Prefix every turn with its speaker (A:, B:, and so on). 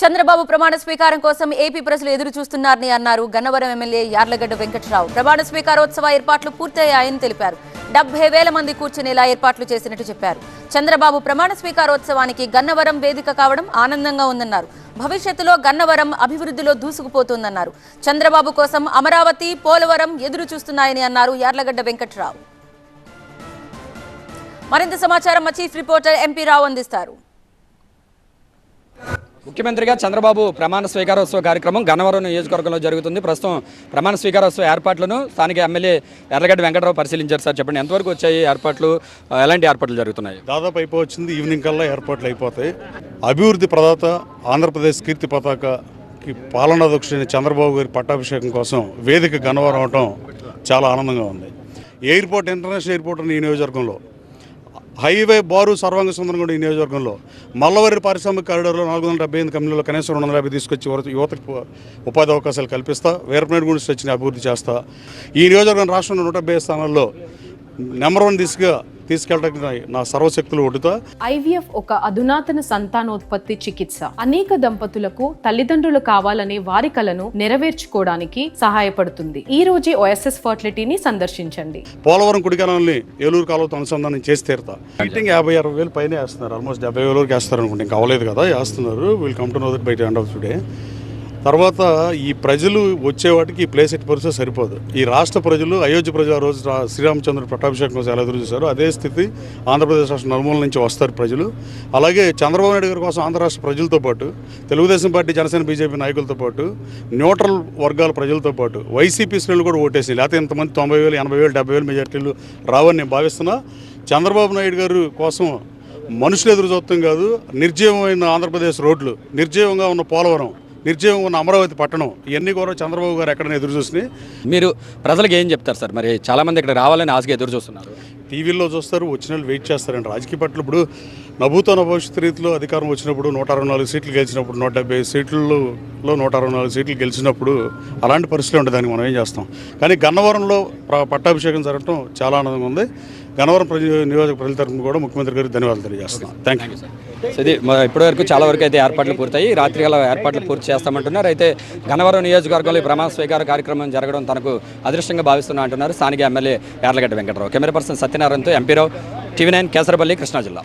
A: చంద్రబాబు ప్రమాణ స్వీకారం కోసం ఏపీ ప్రజలు ఎదురు చూస్తున్నారని అన్నారు గన్నవరం ఎమ్మెల్యే యార్లగడ్డ వెంకట్రావు. ప్రమాణ స్వీకారోత్సవ ఏర్పాట్లు పూర్తయ్యాయని తెలిపారు. డెబ్బై వేల మంది కూర్చునేలా ఏర్పాట్లు చేసినట్టు చెప్పారు. చంద్రబాబు ప్రమాణ స్వీకారోత్సవానికి గన్నవరం వేదిక కావడం ఆనందంగా ఉందన్నారు. భవిష్యత్తులో గన్నవరం అభివృద్ధిలో దూసుకుపోతుందన్నారు. చంద్రబాబు కోసం అమరావతి పోలవరం ఎదురు చూస్తున్నాయని అన్నారు యార్లగడ్డ వెంకట్రావు. మరింత సమాచారం మా చీఫ్ రిపోర్టర్ ఎంపీ రావు అందిస్తారు.
B: ముఖ్యమంత్రిగా చంద్రబాబు ప్రమాణ స్వీకారోత్సవ కార్యక్రమం గన్నవరం నియోజకవర్గంలో జరుగుతుంది. ప్రస్తుతం ప్రమాణ స్వీకారోత్సవ ఏర్పాట్లను స్థానిక ఎమ్మెల్యే ఎర్రగడ్డ వెంకటరావు పరిశీలించారు సార్. చెప్పండి ఎంతవరకు వచ్చాయి ఏర్పాట్లు? ఎలాంటి ఏర్పాట్లు జరుగుతున్నాయి?
C: దాదాపు అయిపోవచ్చింది ఈవినింగ్ కల్లా ఏర్పాట్లు అయిపోతాయి. అభివృద్ధి ప్రదాత ఆంధ్రప్రదేశ్ కీర్తి పతాకకి పాలనాధ్యక్షుడైన చంద్రబాబు గారి పట్టాభిషేకం కోసం వేదిక గన్నవరం అవటం చాలా ఆనందంగా ఉంది. ఎయిర్పోర్ట్ ఇంటర్నేషనల్ ఎయిర్పోర్ట్ ఉన్న ఈ నియోజకవర్గంలో హైవే బారు సర్వాంగ సుందరం ఈ నియోజకవర్గంలో మల్లవరి పారిశ్రామిక కారిడార్లో నాలుగు వందల డెబ్బై ఎనిమిది కంపెనీలో కనీసం రెండు వందల యాభై తీసుకొచ్చి యువతకు ఉపాధి అవకాశాలు కల్పిస్తా వీరపనేడు గురించి వచ్చిన అభివృద్ధి చేస్తా. ఈ నియోజకవర్గం రాష్ట్రంలో నూట డెబ్బై స్థానాల్లో నెంబర్ వన్ దిశగా తీసుకెళ్ళడానికి నా- సర్వశక్తులు ఒడ్డుతా.
D: ఐవీఎఫ్ ఒక అధునాతన సంతానోత్పత్తి చికిత్స. అనేక దంపతులకు తల్లిదండ్రులు కావాలనే వారి కలను నెరవేర్చుకోవడానికి సహాయపడుతుంది. ఈ రోజే ఓఎస్ఎస్ ఫర్టిలిటీని సందర్శించండి.
C: పోలవరం కుడికాలంని ఏలూరు కాలువతో అనుసంధానం చేసి తీరుతా. మీటింగ్ యాభై అరవై వేలు పైన వేస్తున్నారు. ఆల్మోస్ట్ డెబ్బై వేల వరకు వేస్తారు అనుకుంటే ఇంకా అవ్వలేదు కదా వేస్తున్నారు. We'll come to know that by end of today తర్వాత ఈ ప్రజలు వచ్చేవాటికి ఈ ప్లేస్ ఎట్టి పరిస్థితి సరిపోదు. ఈ రాష్ట్ర ప్రజలు అయోధ్య ప్రజలు ఆ రోజు శ్రీరామచంద్రుడు శ్రీరామచంద్ర పట్టాభిషేకం కోసం ఎలా ఎదురు చూశారు అదే స్థితి ఆంధ్రప్రదేశ్ రాష్ట్ర నలుమూల నుంచి వస్తారు ప్రజలు. అలాగే చంద్రబాబు నాయుడు గారి కోసం ఆంధ్ర రాష్ట్ర ప్రజలతో పాటు తెలుగుదేశం పార్టీ జనసేన బీజేపీ నాయకులతో పాటు న్యూట్రల్ వర్గాల ప్రజలతో పాటు వైసీపీ శ్రేణులు కూడా ఓటేసి లేకపోతే ఇంతమంది తొంభై వేలు ఎనభై వేలు డెబ్బై వేలు మెజార్టీలు రావని నేను భావిస్తున్నా. చంద్రబాబు నాయుడు గారు కోసం మనుషులు ఎదురు చూస్తాం కాదు నిర్జీవమైన ఆంధ్రప్రదేశ్ రోడ్లు నిర్జీవంగా ఉన్న పోలవరం నిర్జీవంగా ఉన్న అమరావతి పట్టణం. ఇవన్నీ కూడా చంద్రబాబు గారు ఎక్కడైనా ఎదురు చూసినాయి
B: మీరు ప్రజలకు ఏం చెప్తారు సార్? మరి చాలామంది ఇక్కడ రావాలని ఆశగా ఎదురు చూస్తున్నారు.
C: టీవీల్లో చూస్తారు వచ్చిన వాళ్ళు వెయిట్ చేస్తారండి రాజకీయ పార్టీలు ఇప్పుడు నభూతన భవిష్యత్ రీతిలో అధికారం వచ్చినప్పుడు నూట అరవై నాలుగు సీట్లు గెలిచినప్పుడు నూట డెబ్బై సీట్లలో నూట అరవై నాలుగు సీట్లు గెలిచినప్పుడు అలాంటి పరిస్థితులు ఉంటుంది దానికి మనం ఏం చేస్తాం? కానీ గన్నవరంలో పట్టాభిషేకం జరగడం చాలా ఆనందంగా ఉంది. గన్నవరం ప్రజ నియోజక ప్రజల తరఫున కూడా ముఖ్యమంత్రి గారికి ధన్యవాదాలు తెలియజేస్తున్నాం. థ్యాంక్ యూ
B: సో ఇది ఇప్పటి వరకు చాలా వరకు అయితే ఏర్పాట్లు పూర్తయి రాత్రి గల ఏర్పాట్లు పూర్తి చేస్తామంటున్నారు. అయితే గనవరం నియోజకవర్గంలో ఈ ప్రమాణ స్వీకార కార్యక్రమం జరగడం తనకు అదృష్టంగా భావిస్తున్నా అంటున్నారు. స్థానిక MLA Yarlagadda Venkatarao. Camera person సత్యనారాయణతో ఎంపీరావు టీవీ నైన్ కేసరపల్లి కృష్ణా జిల్లా.